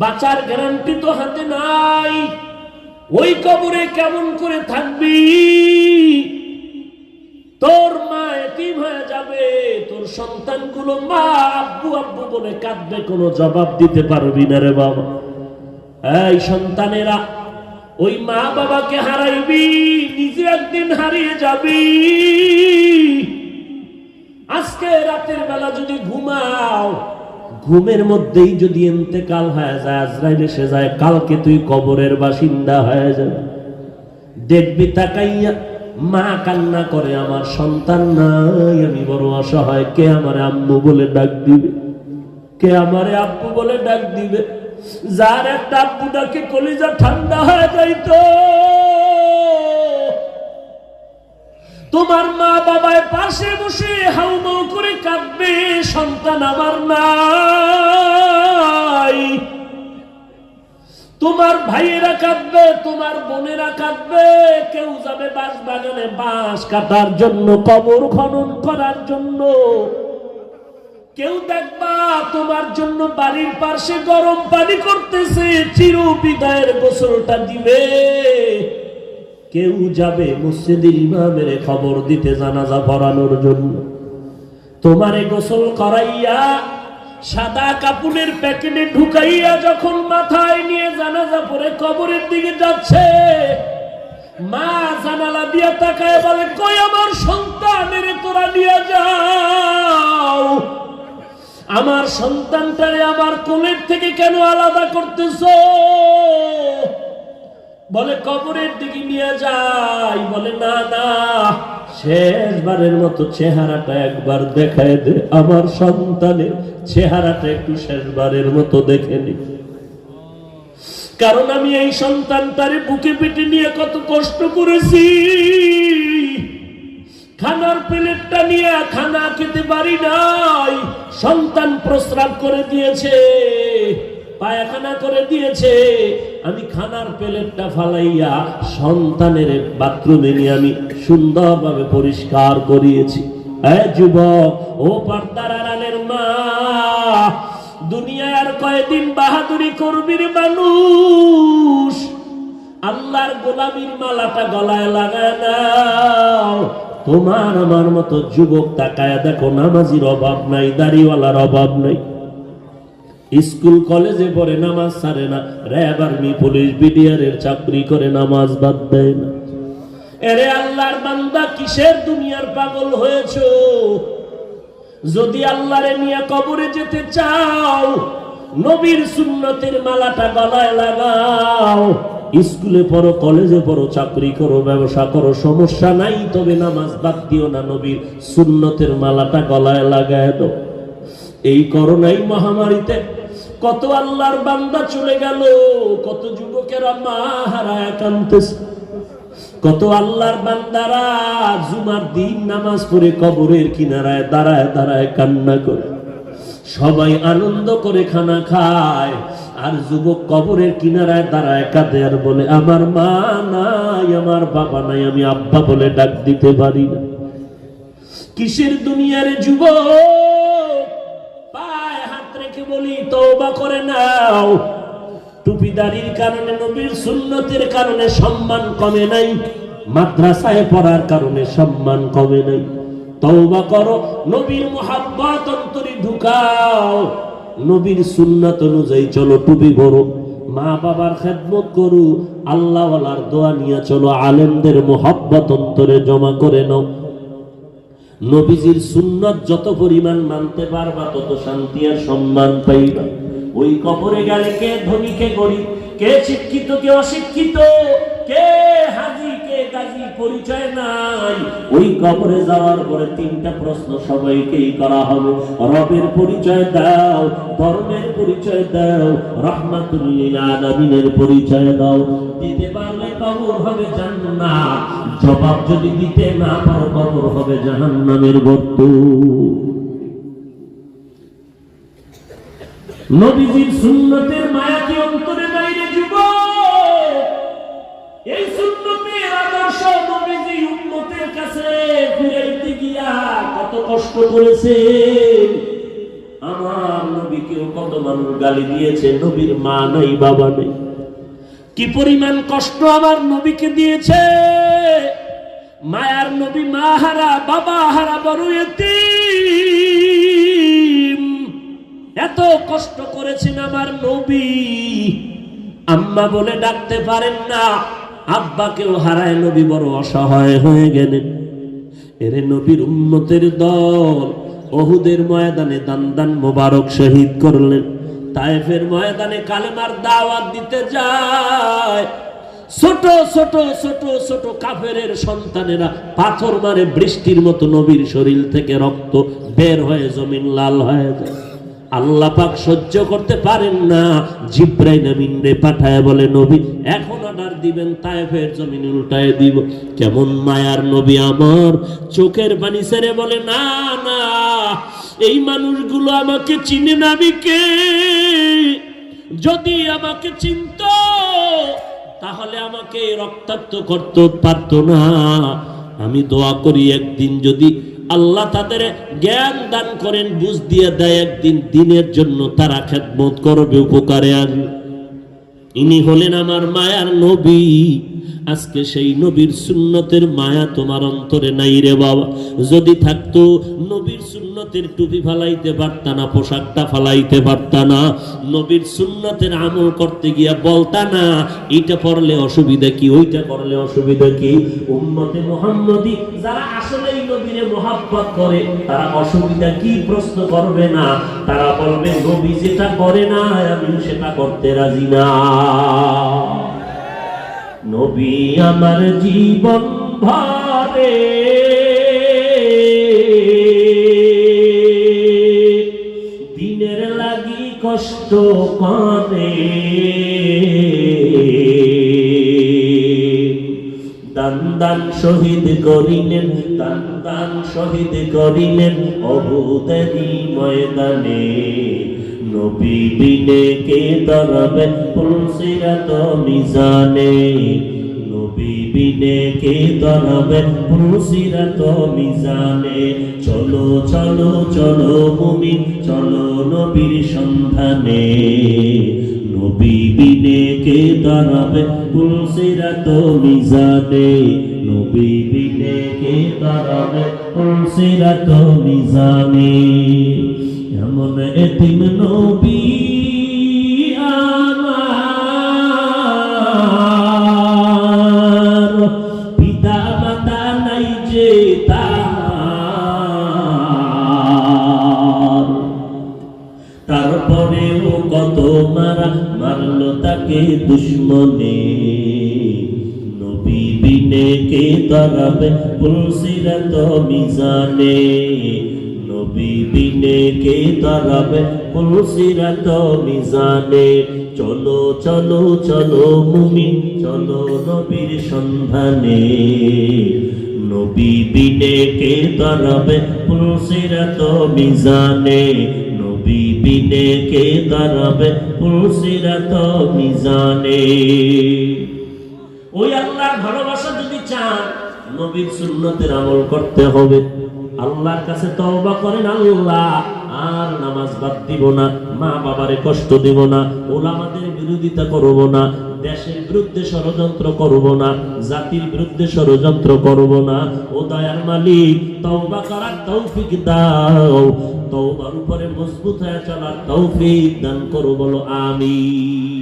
বাঁচার গ্যারান্টি তো হাতে নাই। ওই কবরে কেমন করে থাকবি? তোর মা এতিম হয়ে যাবে, তোর সন্তানগুলো মা আব্বু আব্বু বলে কাঁদবে, কোনো জবাব দিতে পারবি না রে বাবা। এই সন্তানেরা, ওই মা বাবাকে হারাইবি, নিজে একদিন হারিয়ে যাবি। আজকে রাতের বেলা যদি ঘুমাও ঘুমের মধ্যেই যদি এতেকাল হয়ে যায়, আজরাইল এসে যায়, কালকে তুই কবরের বাসিন্দা হয়ে যাবে। দেখবি, তাকাইয়া মা কান্না করে, আমার সন্তান নাই, আমি বড় অসহায়, কে আমার আম্মু বলে ডাক দিবে? কে আমারে আব্বু বলে ডাক দিবে? যার একটা আব্বু ডাকে, কলিজা ঠান্ডা হয়ে যাইতো। তোমার মা বাবায় পাশে বসে হাউমাউ করে কাঁদবে, সন্তান আমার নাই। তোমার ভাইয়েরা কাঁদবে, তোমার বোনেরা কাঁদবে, কেউ যাবে বাঁশ বাগানে বাঁশ কাটার জন্য, কবর খনন করার জন্য। কেউ দেখবা তোমার জন্য বাড়ির পাশে গরম পানি করতেছে চির বিদায়ের গোসলটা দিবে। কেউ যাবে মসজিদের ইমামের খবর দিতে জানাজা পড়ানোর জন্য। তোমারে গোসল করাইয়া সাদা কাপুনের প্যাকেটে ঢুকাইয়া যখন মাথায় নিয়ে জানাজা পরে কবরের দিকে যাচ্ছে, মা জানালা দিয়া তাকায় বলে, কই আমার সন্তানের তোরা নিয়ে যাও। আমার সন্তানটারে আমার কোলের থেকে কেন আলাদা করতেছো? বলে, কবরের দিকে নিয়ে যাই। বলে, না না, শেষবারের মতো চেহারাটা একবার দেখায় দে। আমার সন্তানের চেহারাটা একটু শেষবারের মতো দেখে নি। কারণ আমি এই সন্তান সন্তানটারে বুকে পেটে নিয়ে কত কষ্ট করেছি। খানার প্লেটটা নিয়ে খানা খেতে পারি নাই। সন্তান প্রস্রাব করে দিয়েছে। পায়খানা করে দিয়েছে। আমি খানার প্লেটটা ফালাইয়া সন্তানের বাথরুমে নিয়ে আমি সুন্দরভাবে পরিষ্কার করিয়েছি। যুবক, ও পর্দার আড়ালের মা, দুনিয়ার কয়দিন বাহাদুরি করবির মানুষ? আল্লাহর গোলামির মালাটা গলায় লাগায় নাও তোমার আমার মতো যুবক তাকায় দেখো, নামাজির অভাব নাই, দাড়িওয়ালার অভাব নাই। স্কুল কলেজে পড়ে নামাজ ছাড়ে না। র্যাব আর্মি, পুলিশ বিডিআরের চাকরি করে নামাজ বাদ দেয় না। এরে আল্লাহর বান্দা, কিসের দুনিয়ার পাগল হয়েছ? যদি আল্লাহরে নিয়ে কবরে যেতে চাও, নবীর সুন্নতের মালাটা গলায় লাগাও। স্কুলে পড়ো, কলেজে পড়ো, চাকরি করো, ব্যবসা করো, সমস্যা নাই, তবে নামাজ বাদ দিও না নবীর সুন্নতের মালাটা গলায় লাগায় দাও। এই করোনাই মহামারীতে কত আল্লাহর বান্দা চলে গেল, কত যুবকেরা মা হারায় কানতেছে কত আল্লাহর বান্দারা জুমার দিন নামাজ পড়ে কবরের কিনারায় দাঁড়ায় দাঁড়ায় কান্না করে। সবাই আনন্দ করে খানা খায়, আর যুবক কবরের কিনারায় দাঁড়ায় কাঁদে আর বলে, আমার মা নাই, আমার বাবা নাই, আমি আব্বা বলে ডাক দিতে পারি না। কিসের দুনিয়ার যুবক? নাও টুপিদারির কারণে, নবীর সুন্নতের কারণে সম্মান কমে নাই। মাদ্রাসায় পড়ার কারণে সম্মান কমে নাই। তওবা করো, নবীর মোহাব্বত অন্তরে ঢুকাও। নবীর সুন্নাত অনুযায়ী চলো টুপি ভরো মা বাবার খেদমত করু, আল্লাহওয়ালার দোয়া নিয়ে চলো, আলেমদের মোহাব্বত অন্তরে জমা করে নাও। নবীজির সুন্নত যত পরিমাণ মানতে পারবা, তত শান্তি আর সম্মান পাইবা। ওই কবরে গেলে কে ধনী, কে গরিব? কে শিক্ষিত, কে অশিক্ষিত? কে হাজি, কে গাজী? পরিচয় নাই। ওই কবরে যাওয়ার পরে তিনটা প্রশ্ন সবাইকেই করা হবে। রবের পরিচয় দাও, ধর্মের পরিচয় দাও, রহমাতুল্লিল আলামিনের পরিচয় দাও। দিতে পারলে কবর হবে জান্নাত, জবাব যদি দিতে না পারো, কবর হবে জাহান্নামের গর্ত। নবীজির সুন্নতের মায়া কি অন্তরে বাইরে যুব এই সুন্নতের আদর্শ নবীজি উম্মতের কাছে ফিরাইতে গিয়া কত কষ্ট করেছে আমার নবীকেও কত মানুষ গালি দিয়েছে, নবীর মা নাই, বাবা নেই। কি পরিমাণ কষ্ট আমার নবীকে দিয়েছে। মায়ার নবী মা হারা, বাবা হারা বড় এতিম। কষ্ট করেছেন আমার নবী। আম্মা বলে, ডাকতে পারেন না। আব্বাকেও হারায় নবী, বড় অসহায় হয়ে গেলেন। এরে নবীর উম্মতের দল অহুদের ময়দানে দান মোবারক শহীদ করলেন। তায়েফের ময়দানে কালেমার দাওয়াত দিতে যায়। ছোট ছোট ছোট ছোট কাফেরের সন্তানেরা পাথর মারে বৃষ্টির মতো নবীর শরীর থেকে রক্ত বের হয়ে জমিন লাল হয়ে যায়। আল্লাহ পাক সহ্য করতে পারেন না। জিব্রাইল আমিন রে পাঠায় বলে, নবী, এখন অর্ডার দিবেন, তায়েফের জমিন উল্টায় দিব। কেমন মায়ার নবী আমার। চোখের পানি ছেড়ে বলে, না না, এই মানুষগুলো আমাকে চিনে না, আমি কে? যদি আমাকে চিনত, তাহলে আমাকে রক্তাক্ত করতে পারতো না। আমি দোয়া করি, একদিন যদি আল্লাহ তাদের জ্ঞান দান করেন, বুঝ দিয়ে দেয়, একদিন দিনের জন্য তারা খেদমত করবে, উপকারে আসবে। ইনি হলেন আমার মায়ার নবী। আজকে সেই নবীর সুন্নতের মায়া তোমার অন্তরে নাই রে বাবা। যদি থাকতো, নবীর সুন্নতের টুপি ফালাইতে পারতা না, পোশাকটা ফালাইতে পারতা না। নবীর সুন্নতের আমল করতে গিয়া বলতা না, এইটা পড়লে অসুবিধা কি, ওইটা করলে অসুবিধা কি? উম্মতে মোহাম্মদী, যারা আসলেই নবীরে মোহাব্বত করে, তারা অসুবিধা কি প্রশ্ন করবে না। তারা বলবে, নবী যেটা করে না আমি সেটা করতে রাজি না। নবী আমার জীবন ভরে। দিনের লাগি কষ্ট করে দান দান শহীদ করিলেন, দান দান শহীদ করিলেন অভূতেরই ময়দানে। নবী বিনে কে দরবে পুলসিরাত মিজানে? নবী বিনে কে দরবে পুলসিরাত মিজানে? চলো চলো চলো মুমিন, চলো নবীর সন্ধানে। নবী বিনে কে দাঁড়াবে পুলসিরাত মিজানে? নবী বিনে কে দাঁড়াবে পুলসিরাত মিজানে এমন এতিম নবী আমার। পিতা মাতা নাই যে তার। তারপরেও কত মারা মারলো তাকে দুশ্মনে। কে দাঁড়াবে পুলসিরাত মিজানে। নবী বিনে কে দাঁড়াবে পুলসিরাত মিজানে। চলো চলো চলো মুমিন, চলো নবীর সন্ধানে। নবী বিনে কে দাঁড়াবে পুলসিরাত মিজানে। নবী বিনে কে দাঁড়াবে পুলসিরাত মিজানে। ওই আল্লাহর ভালোবাসা যদি চান, নবীর সুন্নতের আমল করতে হবে। আল্লাহর কাছে তওবা করেন আল্লাহ, আর নামাজ বাদ দিব না মা বাবারে কষ্ট দিব না, ওলামাদের বিরোধিতা করব না, দেশের বিরুদ্ধে ষড়যন্ত্র করব না, জাতির বিরুদ্ধে ষড়যন্ত্র করব না। ও দয়ার মালিক, তওবা করার তৌফিক দাও, তওবার উপরে মজবুত হয়ে চলার তৌফিক দান করো, বলো আমিন।